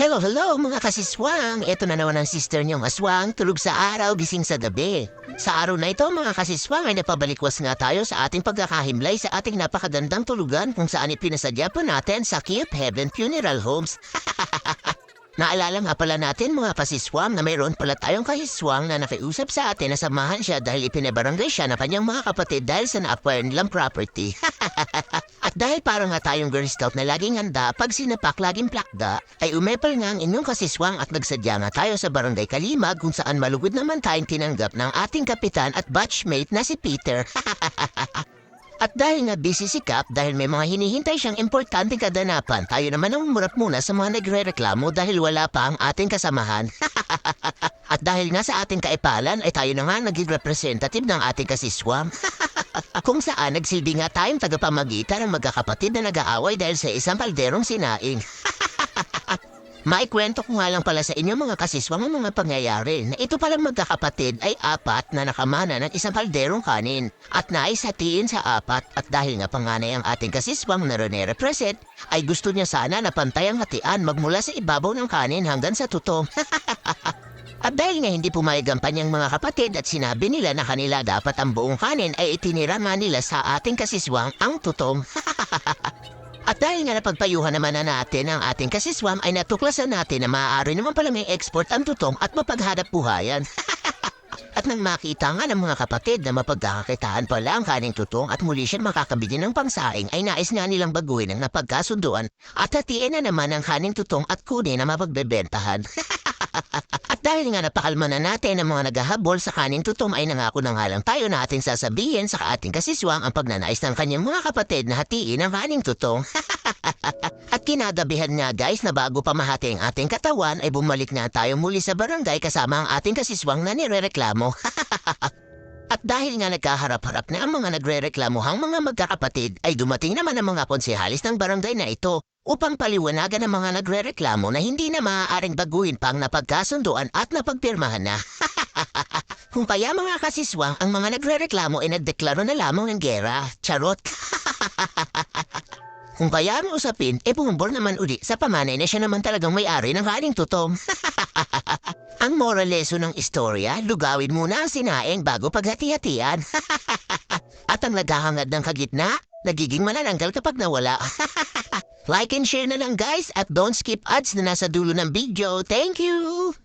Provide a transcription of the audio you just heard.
Hello, hello mga kasiswang! Ito na naman ang sister niyong aswang, tulog sa araw, gising sa gabi. Sa araw na ito mga kasiswang ay napabalikwas nga tayo sa ating pagkakahimlay sa ating napakagandang tulugan kung saan ipinasadya po natin sa Cute Heaven Funeral Homes. Naalala nga pala natin mga kasiswang na mayroon pala tayong kahiswang na nakiusap sa atin na samahan siya dahil ipinabarangay siya ng kanyang mga kapatid dahil sa na-acquire property. At dahil parang nga tayong Girl Scout na laging handa pag sinapak laging plakda, ay umepal nga ang inyong kasiswang at nagsadya nga tayo sa barangay Kalimag kung saan malugod naman tayong tinanggap ng ating kapitan at batchmate na si Peter. At dahil nga busy si Cap dahil may mga hinihintay siyang importanteng kadanapan, tayo naman ang murap muna sa mga nagre-reklamo dahil wala pa ang ating kasamahan. At dahil nga sa ating kaipalan ay tayo na nga naging representative ng ating kasiswam. Kung saan nagsilbi nga tayong tagapamagitan ng magkakapatid na nag-aaway dahil sa isang kalderong sinaing. Maikwento ko nga lang pala sa inyo mga kasiswang ang mga pangyayari na ito palang magkakapatid ay apat na nakamana ng isang kalderong kanin at naisatiin sa apat at dahil nga panganay ang ating kasiswang na Rene represent ay gusto niya sana na pantay ang hatian magmula sa ibabaw ng kanin hanggang sa tutong. At dahil nga hindi pumayag ang kanyang mga kapatid at sinabi nila na kanila dapat ang buong kanin ay itinira nga nila sa ating kasiswang ang tutong. At dahil nga napagpayuhan naman na natin ang ating kasiswam ay natuklasan natin na maaari naman pala may export ang tutong at mapaghanap buhayan. at nang makita nga ng mga kapatid na mapagkakakitaan pala ang kaning tutong at muli siya makakabili ng pangsaing ay nais nga nilang baguhin ang napagkasunduan at hatiin na naman ang kaning tutong at kunin na mapagbebentahan. Dahil nga napakalma na natin ang mga naghahabol sa kanin tutom ay nangako na nga lang tayo na ating sasabihin sa ating kasiswang ang pagnanais ng kanyang mga kapatid na hatiin ang kaning tutong. At kinagabihan nga guys na bago pa mahati ang ating katawan ay bumalik nga tayo muli sa barangay kasama ang ating kasiswang na nirereklamo. At dahil nga nagkaharap-harap na ang mga nagre-reklamuhang mga magkakapatid, ay dumating naman ang mga konsehalis ng barangay na ito upang paliwanagan ang mga nagre-reklamo na hindi na maaaring baguhin pang napagkasunduan at napagpirmahan na. Kung kaya mga kasiswang, ang mga nagre-reklamo ay nagdeklaro na lamang ng gera. Charot. Kung kaya ang usapin, e bumumbol naman uli sa pamanay na siya naman talagang may-ari ng kaning tutong. ang moral lesson ng istorya, lugawin muna ang sinaing bago paghati-hatian. At ang naghahangad ng kagitna, nagiging manananggal kapag nawala. Like and share na lang guys at don't skip ads na nasa dulo ng video. Thank you!